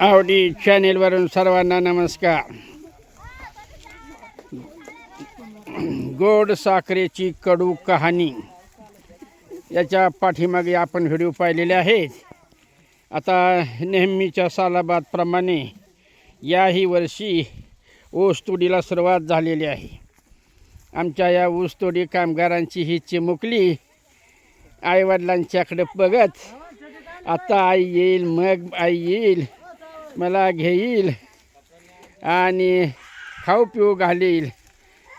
आवडी चॅनेलवरून सर्वांना नमस्कार. गोड साखरेची कडू कहाणी. याच्या पाठीमागे आपण व्हिडिओ पाहिलेले आहेत. आता नेहमीच्या सालाबादप्रमाणे याही वर्षी ऊसतोडीला सुरुवात झालेली आहे. आमच्या या ऊसतोडी कामगारांची ही चिमुकली आईवडिलांच्याकडे बघत आता आई येईल मग आई येईल. मला घेईल आणि खाऊ पिऊ घालील.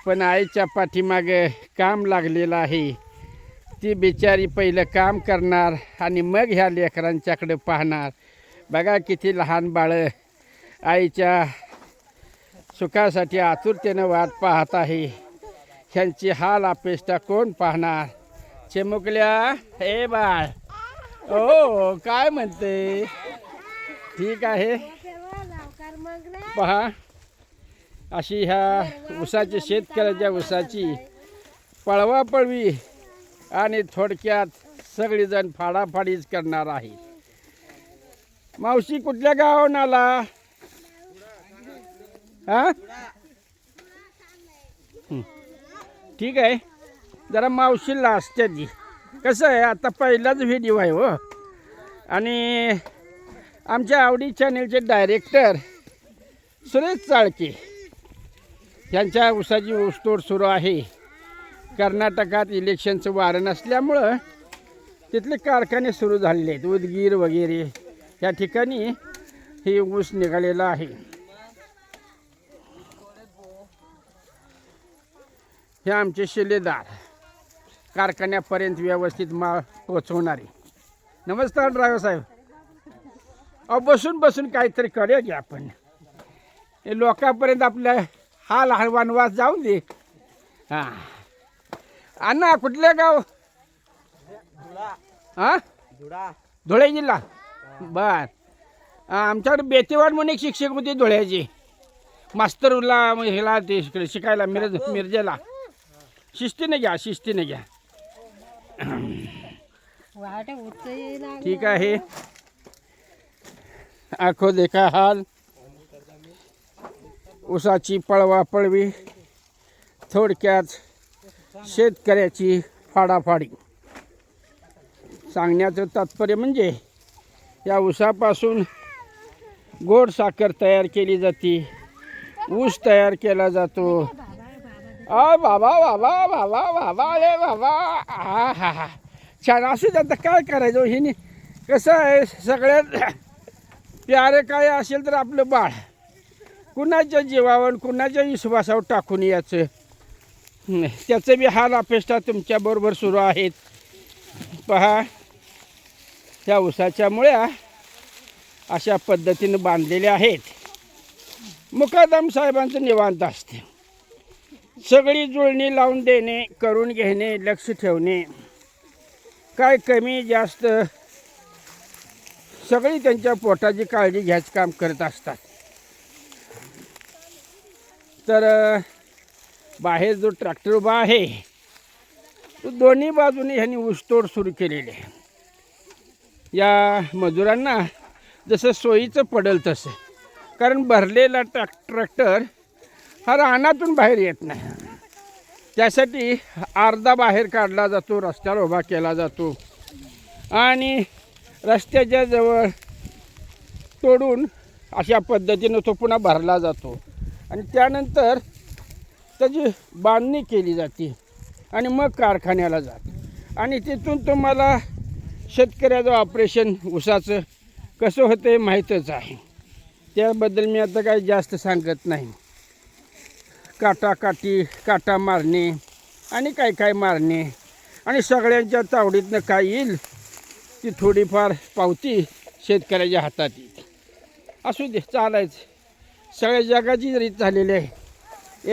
पण आईच्या पाठीमागं काम लागलेलं आहे. ती बिचारी पहिलं काम करणार आणि मग ह्या लेकरांच्याकडे पाहणार. बघा किती लहान बाळं आईच्या सुखासाठी आतुरतेनं वाट पाहत आहे. ह्यांची हाल अपेष्टा कोण पाहणार? चिमुकल्या हे बाळ. ओ काय म्हणते? ठीक आहे. पहा. अशी ह्या उसाची शेतकऱ्याच्या उसाची पळवापळवी आणि थोडक्यात सगळीजण फाडाफाडीच करणार आहे. मावशी कुठल्या गावाहून आला? हा? ठीक आहे. जरा मावशीला असते ती. कसं आहे आता पहिलाच व्हिडिओ आहे हो. आणि आमच्या आवडी चॅनेलचे डायरेक्टर सुरेश चाळके यांच्या उसाची ऊसतोड सुरू आहे. कर्नाटकात इलेक्शनचं वारं नसल्यामुळं तिथले कारखाने सुरू झालेले आहेत उदगीर वगैरे या ठिकाणी हे ऊस निघालेला आहे. हे आमचे शिलेदार कारखान्यापर्यंत व्यवस्थित माल पोचवणारे नमस्कार ड्रायव्हर साहेब. अहो बसून बसून काहीतरी करूया की आपण. हे लोकांपर्यंत आपल्या हा लहान वनवास जाऊन दे. हां. अण्णा कुठले गाव? हां? धुळे जिल्हा. बर. आमच्याकडे बेतेवाड म्हणून एक शिक्षक होते धुळ्याचे. मास्तरला ह्याला ते शिकायला मिरज मिरजेला. शिस्तीने घ्या शिस्तीने घ्या. ठीक आहे. आखो देखा हाल। ऊसाची पळवा पळवी। थोडक्यात शेतकऱ्याची फाडाफाडी। सांगण्याचं तात्पर्य म्हणजे या ऊसापासून गोड साखर तयार केली जाते। ऊस तयार केला जातो। आ बाबा बाबा बाबा बाबा अरे बाबा हा हा हा. छान असू आता काय करायचं? हिने कसं आहे? सगळ्यात प्यारे काय असेल तर आपलं बाळ. कुणाच्या जीवावर कुणाच्या विश्वासावर टाकून याचं त्याचं बी हाल अपेष्टा तुमच्याबरोबर सुरू आहेत. पहा त्या उसाच्या मुळ्या अशा पद्धतीनं बांधलेल्या आहेत. मुकादम साहेबांचं निवांत असते. सगळी जुळणी लावून देणे करून घेणे लक्ष ठेवणे. काय कमी जास्त सगळी त्यांच्या पोटाची काळजी घ्यायचं काम करत असतात. तर बाहेर जो ट्रॅक्टर उभा आहे तो दोन्ही बाजूने ह्यांनी ऊसतोड सुरू केलेली आहे. या मजुरांना जसं सोयीचं पडेल तसं. कारण भरलेला ट्रॅक ट्रॅक्टर हा रानातून बाहेर येत नाही. त्यासाठी अर्धा बाहेर काढला जातो रस्त्यावर उभा केला जातो. आणि रस्त्याच्या जवळ तोडून अशा पद्धतीनं तो पुन्हा भरला जातो. आणि त्यानंतर त्याची बांधणी केली जाते आणि मग कारखान्याला जाते. आणि तिथून तुम्हाला शेतकऱ्याचं ऑपरेशन उसाचं कसं होतं हे माहीतच आहे. त्याबद्दल मी आता काही जास्त सांगत नाही. काटा काटी काटा मारणे आणि काय काय मारणे आणि सगळ्यांच्या तावडीतनं काय येईल ती थोडीफार पावती शेतकऱ्याच्या हातात येईल. असू दे चालायचं. सगळ्या जगाची रीत झालेली आहे.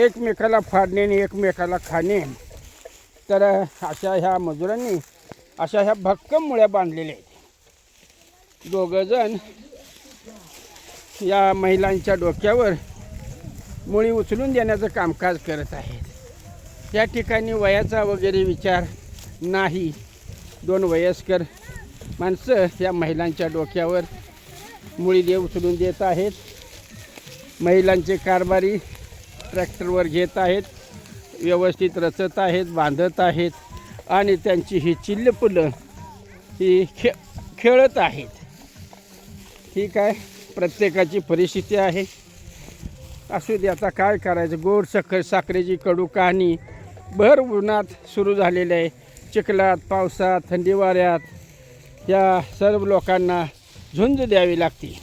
एकमेकाला फाडणे आणि एकमेकाला खाणे. तर अशा ह्या मजुरांनी अशा ह्या भक्कम मुळ्या बांधलेल्या आहेत. दोघंजण या महिलांच्या डोक्यावर मुळी उचलून देण्याचं कामकाज करत आहेत. त्या ठिकाणी वयाचा वगैरे विचार नाही. दोन वयस्कर माणसं या महिलांच्या डोक्यावर मुळी दे उचलून देत आहेत. महिलांचे कारभारी ट्रॅक्टरवर घेत आहेत व्यवस्थित रचत आहेत बांधत आहेत आणि त्यांची ही चिल्लपुलं ही खे खेळत आहेत. ही काय प्रत्येकाची परिस्थिती आहे. असू दे आता काय करायचं? गोड सखर साखरेची कडू कहाणी भर उन्हात सुरू झालेली आहे. चिखलात पावसात थंडी वाऱ्यात या सर्व लोकांना झुंज द्यावी लागते.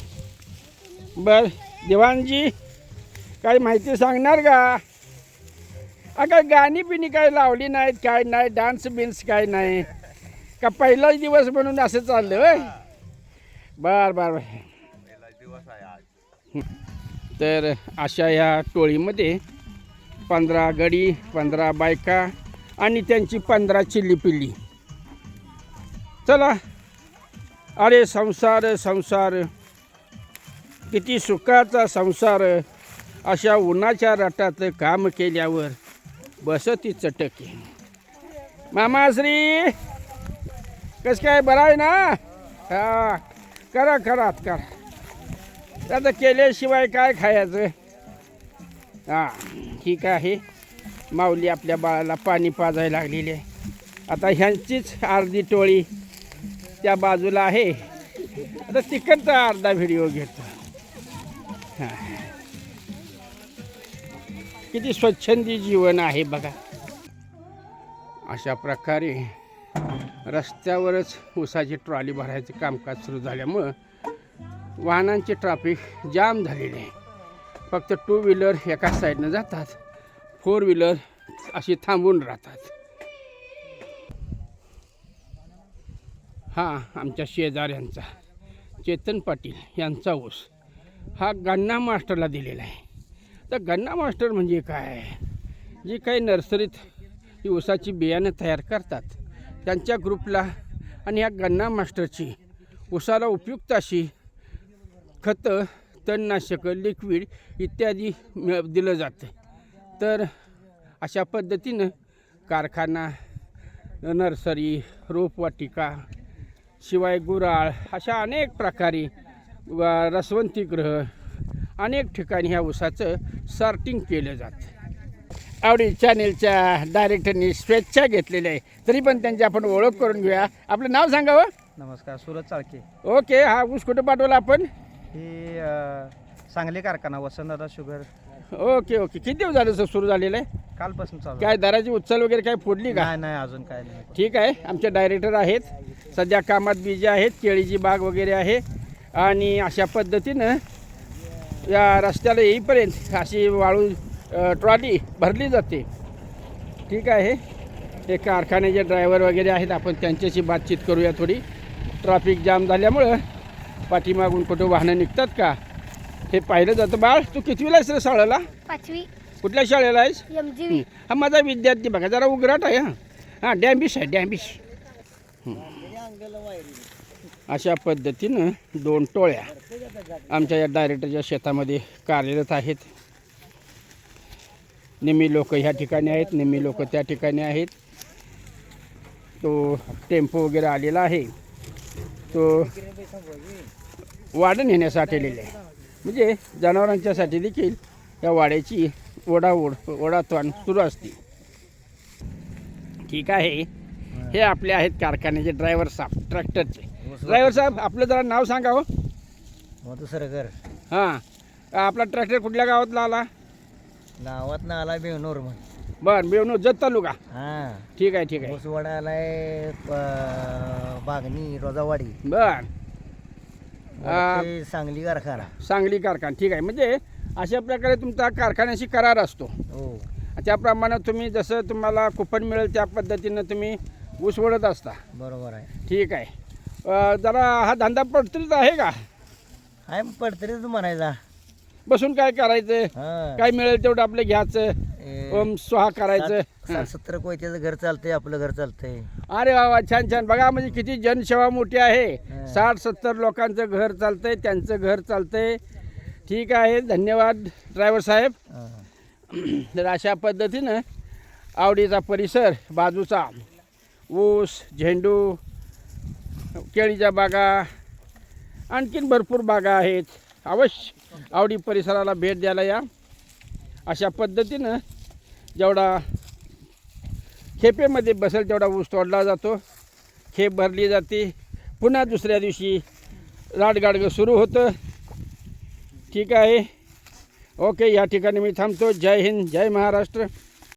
बर देवांजी काही माहिती सांगणार का? अगं गाणी पिणी काय लावली नाहीत काय नाही डान्स बिन्स काय नाही. का पहिलाच दिवस म्हणून असं चाललं होय? बर बर. बर तर अशा या टोळीमध्ये पंधरा गडी पंधरा बायका आणि त्यांची पंधरा चिल्ली पिल्ली चला अरे संसार संसार. किती सुखाचा संसार. अशा उन्हाच्या रटात काम केल्यावर बसती चटके. मामाश्री कस काय बरं आहे ना? हा करा करा करा. आता केल्याशिवाय काय खायचं? हां ठीक आहे. माऊली आपल्या बाळाला पाणी पाजायला लागलेली आहे. आता ह्यांचीच अर्धी टोळी. त्या बाजूला आहे. आता तिकडचा अर्धा व्हिडिओ घेतो. हां. किती स्वच्छंदी जीवन आहे बघा. अशा प्रकारे रस्त्यावरच ऊसाची ट्रॉली भरायचं कामकाज सुरू झाल्यामुळं वाहनांची ट्रॅफिक जाम झालेली आहे. फक्त टू व्हीलर एका साईडनं जातात. फोर व्हीलर अशी थांबून राहतात. हा आमच्या शेजाऱ्यांचा चेतन पाटील यांचा ऊस. हा गन्ना मास्टरला दिलेला आहे. तर गन्ना मास्टर म्हणजे काय? जी काही नर्सरीत ही ऊसाची बियाणं तयार करतात त्यांच्या ग्रुपला आणि ह्या गन्ना मास्टरची ऊसाला उपयुक्त अशी खतं तणनाशकं लिक्विड इत्यादी मिळ दिलं जातं. तर अशा पद्धतीनं कारखाना नर्सरी रोपवाटिका शिवाय गुराळ अशा अनेक प्रकारे व रसवंतीगृह अनेक ठिकाणी ह्या ऊसाचं सॉर्टिंग केलं जातं. आवडी चॅनेलच्या डायरेक्टरनी स्वेच्छा घेतलेली आहे. तरी पण त्यांची आपण ओळख करून घेऊया. आपलं नाव सांगावं नमस्कार सुरज चाळके. ओके हा ऊस कुठं पाठवला आपण? ही अ, सांगली कारखाना वसंतदादा शुगर ओके ओके. किती दिवस झालं सर सुरू झालेलं आहे? कालपासून चालू काय दराची उचल वगैरे काय फोडली का? नाही नाही अजून काय नाही. ठीक आहे. आमचे डायरेक्टर आहेत. सध्या कामात बिजी आहेत. केळीची बाग वगैरे आहे. आणि अशा पद्धतीनं या रस्त्याला येईपर्यंत अशी वाळू अ, ट्रॉली भरली जाते. ठीक आहे. हे कारखान्याचे ड्रायव्हर वगैरे आहेत. आपण त्यांच्याशी बातचीत करूया थोडी. ट्रॅफिक जाम झाल्यामुळं पाठीमागून कुठं वाहनं निघतात का? हे पाहिलं जातं. बाळ तू कितवीला आहेस रे शाळेला? पाचवी. कुठल्या शाळेला आहेस? एम जी हं. हा माझा विद्यार्थी बघा जरा उघराट आहे हां. हां डॅम्बिश आहे डॅम्बिश. अशा पद्धतीनं दोन टोळ्या आमच्या या डायरेक्टरच्या शेतामध्ये कार्यरत आहेत. निम्मी लोक ह्या ठिकाणी आहेत निम्मी लोक त्या ठिकाणी आहेत. तो टेम्पो वगैरे आलेला आहे. तो वाढ नेण्यासाठी आलेला आहे. म्हणजे जनावरांच्यासाठी देखील या वाड्याची ओढाओढ ओढातवान सुरू असते. ठीक आहे. हे आपले आहेत कारखान्याचे ड्रायव्हर साहेब ट्रॅक्टरचे ड्रायव्हर साहेब आपलं जरा नाव सांगा हो. मधुसरकर. हां. आपला ट्रॅक्टर कुठल्या गावातला आला? गावात ना आला बेनूर मग बरं मिळून जत तालुका. हा. ठीक आहे ठीक आहे. आलाय प- बागणी रोजावाडी. बरं. ते सांगली कारखाना. सांगली कारखाना. ठीक आहे. म्हणजे अशा प्रकारे तुमचा कारखान्याशी करार असतो. हो. त्याप्रमाणे तुम्ही जसं तुम्हाला कुपन मिळेल त्या पद्धतीनं तुम्ही ऊस ओढत असता. बरोबर आहे. ठीक आहे. अ, जरा हा धंदा पडतरीच आहे का? आहे पडतरीच म्हणायचा. बसून काय करायचं? हा. काय मिळेल तेवढं आपलं घ्यायचं. ओम स्वाहा करायचं. साठ- साठ सत्तर कोयत्याचं घर चालतंय आपलं घर चालतंय. अरे वा वा छान छान. बघा म्हणजे किती जनसेवा मोठी आहे. साठ सत्तर लोकांचं घर चालतंय त्यांचं घर चालतंय. ठीक आहे धन्यवाद ड्रायव्हर साहेब. तर अशा पद्धतीनं आवडीचा परिसर बाजूचा ऊस झेंडू केळीच्या बागा आणखीन भरपूर बागा आहेत. अवश्य आवडी परिसराला भेट द्यायला या. अशा पद्धतीनं जेवढा खेपेमध्ये बसेल तेवढा ऊस तोडला जातो. खेप भरली जाते. पुन्हा दुसऱ्या दिवशी राडगाडगं सुरू होतं. ठीक आहे. ओके या ठिकाणी मी थांबतो. जय हिंद जय महाराष्ट्र.